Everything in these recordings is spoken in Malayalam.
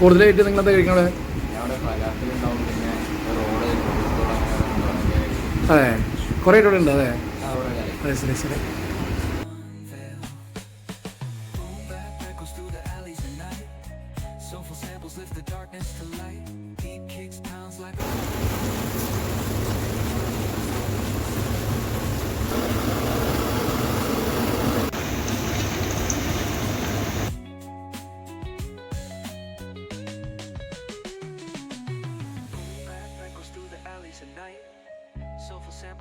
കൂടുതലായിട്ട് നിങ്ങൾ എന്താ കഴിക്കണത് അതെ. കുറേ ഇവിടെ ഉണ്ട് അതെ അതെ ശരി ശരി. Backpack goes through the alleys at night. Soulful samples lift the darkness to light.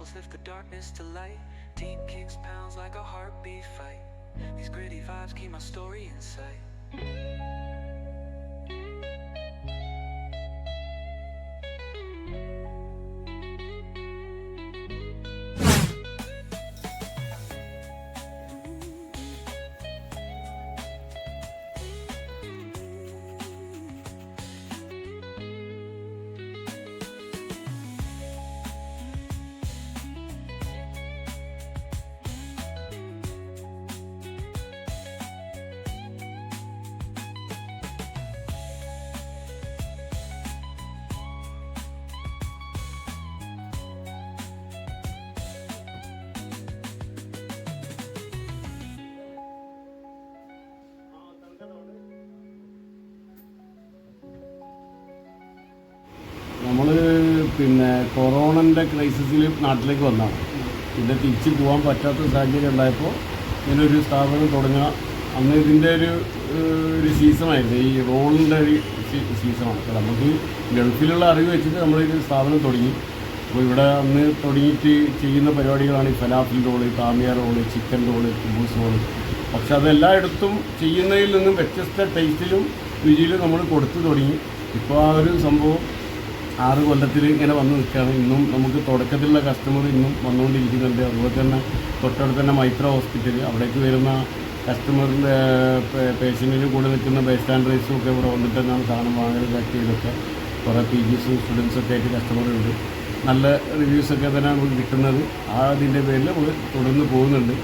Lift the darkness to light. Deep kicks pounds like a heartbeat fight. These gritty vibes keep my story in sight. നമ്മൾ പിന്നെ കൊറോണന്റെ ക്രൈസിസിൽ നാട്ടിലേക്ക് വന്നതാണ്. പിന്നെ തിരിച്ച് പോകാൻ പറ്റാത്ത സാഹചര്യം ഉണ്ടായപ്പോൾ ഇങ്ങനൊരു സ്ഥാപനം തുടങ്ങുക അന്ന് ഇതിന്റെ ഒരു ഒരു സീസണായിരുന്നു ഈ റോളിന്റെ ഒരു സീസണാണ് അപ്പോൾ നമുക്ക് ഗൾഫിലുള്ള അറിവ് വെച്ചിട്ട് നമ്മളൊരു സ്ഥാപനം തുടങ്ങി. അപ്പോൾ ഇവിടെ അന്ന് തുടങ്ങിയിട്ട് ചെയ്യുന്ന പരിപാടികളാണ് ഈ ഫലാഫിൽ റോൾ താമിയ റോൾ ചിക്കൻ റോൾ കുബൂസ് റോൾ. പക്ഷെ അതെല്ലായിടത്തും ചെയ്യുന്നതിൽ നിന്നും വ്യത്യസ്ത ടേസ്റ്റിലും രുചിയിലും നമ്മൾ കൊടുത്തു തുടങ്ങി. ഇപ്പോൾ ആ ഒരു സംഭവം ആറ് കൊല്ലത്തിൽ ഇങ്ങനെ വന്ന് നിൽക്കുകയാണ്. ഇന്നും നമുക്ക് തുടക്കത്തിലുള്ള കസ്റ്റമർ ഇന്നും വന്നുകൊണ്ടിരിക്കുന്നുണ്ട്. അതുപോലെ തന്നെ തൊട്ടടുത്ത് തന്നെ മൈത്ര ഹോസ്പിറ്റൽ അവിടേക്ക് വരുന്ന കസ്റ്റമറിന്റെ പേഷ്യന്റിന് കൂടെ നിൽക്കുന്ന ബൈ സ്റ്റാൻഡേഴ്സും ഒക്കെ ഇവിടെ വന്നിട്ട് തന്നെയാണ് സാധനം വാങ്ങൽ ചെയ്തൊക്കെ കുറേ പി ജിസും സ്റ്റുഡൻസൊക്കെ ആയിട്ട് കസ്റ്റമറുണ്ട് നല്ല റിവ്യൂസൊക്കെ തന്നെ നമുക്ക് കിട്ടുന്നത്. ആ അതിന്റെ പേരിൽ നമ്മൾ തുടർന്ന് പോകുന്നുണ്ട്.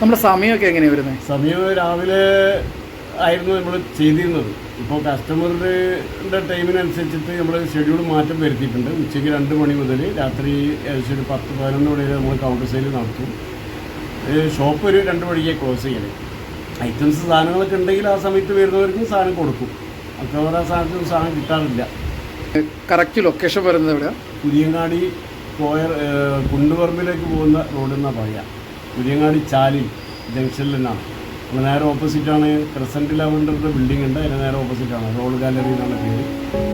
നമ്മുടെ സമയമൊക്കെ എങ്ങനെയാണ് വരുന്നത്? സമയം രാവിലെ ആയിരുന്നു നമ്മൾ ചെയ്തിരുന്നത്. ഇപ്പോൾ കസ്റ്റമറുടെ ടൈമിനനുസരിച്ചിട്ട് നമ്മൾ ഷെഡ്യൂൾ മാറ്റം വരുത്തിയിട്ടുണ്ട്. ഉച്ചയ്ക്ക് രണ്ട് മണി മുതൽ രാത്രി ഏകദേശം ഒരു പത്ത് പതിനൊന്ന് മണി വരെ നമ്മൾ കൗണ്ടർ സെയിൽ നടത്തും ഷോപ്പ് ഒരു രണ്ട് മണിക്ക് ക്ലോസ് ചെയ്യണം ഐറ്റംസ് സാധനങ്ങളൊക്കെ ഉണ്ടെങ്കിൽ ആ സമയത്ത് വരുന്നവർക്ക് സാധനം കൊടുക്കും. അക്കവർ ആ സാധനത്തിന് സാധനം കിട്ടാറില്ല. കറക്റ്റ് ലൊക്കേഷൻ വരുന്നത് ഇവിടെ പുതിയങ്ങാടി കോയർ കുണ്ടുപറമ്പിലേക്ക് പോകുന്ന റോഡിൽ നിന്നാണ് പറയുക പുതിയങ്ങാടി ചാലിൽ ജംഗ്ഷനിൽ നിന്നാണ്. നേരെ ഓപ്പോസിറ്റാണ് ക്രസന്റ് ലെവൻഡറിന്റെ ബിൽഡിംഗ് ഉണ്ട് അതിന് നേരെ ഓപ്പോസിറ്റാണ് റോൾ ഗാലറി എന്നുള്ള പേര്.